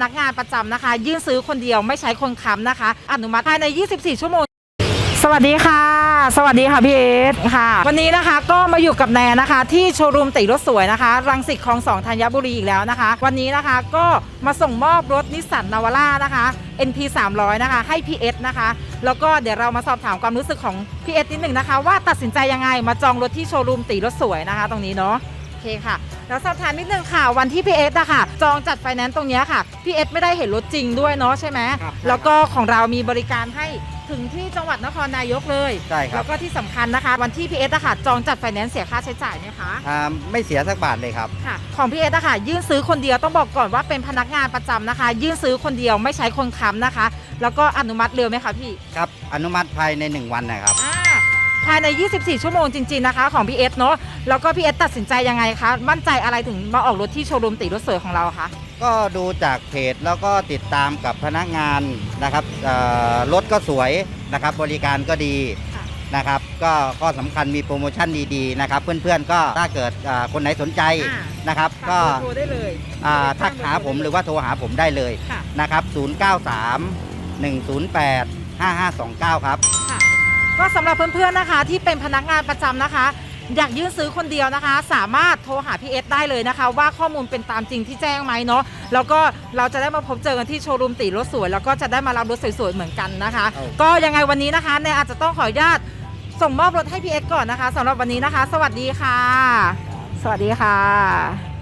พนักงานประจำนะคะ ยื่นซื้อคนเดียวไม่ใช้คนค้ำนะคะ อนุมัติภายใน 24 ชั่วโมง สวัสดีค่ะ สวัสดีค่ะพี่เอสค่ะ วันนี้นะคะก็มาอยู่กับแนนนะคะ ที่โชว์รูมติรถสวยนะคะรังสิตคลองสองธัญบุรีอีกแล้วนะคะ วันนี้นะคะก็มาส่งมอบรถนิสสันนาวาร่านะคะ NP 300นะคะ ให้พี่เอสนะคะ แล้วก็เดี๋ยวเรามาสอบถามความรู้สึกของพี่เอสนิดหนึ่งนะคะ ว่าตัดสินใจยังไงมาจองรถที่โชว์รูมติรถสวยนะคะ ตรงนี้เนาะ เคค่ะแล้วสอบถามนิดนึงค่ะวันที่พี่เอสอะค่ะ จองจัดไฟแนนซ์ตรงเนี้ยค่ะพี่เอสไม่ได้เห็นรถจริงด้วยเนาะใช่ไหมครับแล้วก็ของเรามีบริการให้ถึงที่จังหวัดนครนายกเลยใช่ครัแล้บวก็ที่สำคัญนะคะ วันที่พีเอสอะค่ะจองจัดไฟแนนซ์เสียค่าใช้จ่ายไหมคะ อ่าไม่เสียสักบาทเลยครับ ค่ะของพีเอสอะค่ะยื่นซื้อคนเดียวต้องบอกก่อนว่าเป็นพนักงานประจำนะคะ ยื่นซื้อคนเดียวไม่ใช้คนค้ำนะคะ แล้วก็อนุมัติเร็วไหมคะพี่ครับ อนุมัติภายใน 1 วันนะครับ อ่าภายใน 24 ชั่วโมงจริงๆนะคะ ของพีเอสเนาะแล้วก็พีเอสตัดสินใจยังไงคะมั่นใจอะไรถึงมาออกรถที่โชว์รูมติรถสวยของเราคะก็ดูจากเพจแล้วก็ติดตามกับพนักงานนะครับเอ่อรถก็สวยนะครับ บริการก็ดีค่ะนะครับ ก็ข้อสำคัญมีโปรโมชั่นดีๆนะครับ เพื่อนๆก็ถ้าเกิดอ่าคนไหนสนใจอ่านะครับฝาก็เบอร์โทรได้เลยอ่าทักหาผมหรือว่าโทรหาผมได้เลยค่ะนะครับ 093 108 5529 ครับ ค่ะ ก็สำหรับเพื่อนๆนะคะ ที่เป็นพนักงานประจำนะคะ อยากยื่นซื้อคนเดียวนะคะ สามารถโทรหาพี่เอสได้เลยนะคะ ว่าข้อมูลเป็นตามจริงที่แจ้งไหมเนาะแล้วก็เราจะได้มาพบเจอกันที่โชว์รูมตีรถสวย แล้วก็จะได้มารับรถสวยๆเหมือนกันนะคะครับก็ยังไงวันนี้นะคะเนยอาจจะต้องขออนุญาตส่งมอบรถให้พี่เอสก่อนนะคะสำหรับวันนี้นะคะ สวัสดีค่ะ สวัสดีค่ะ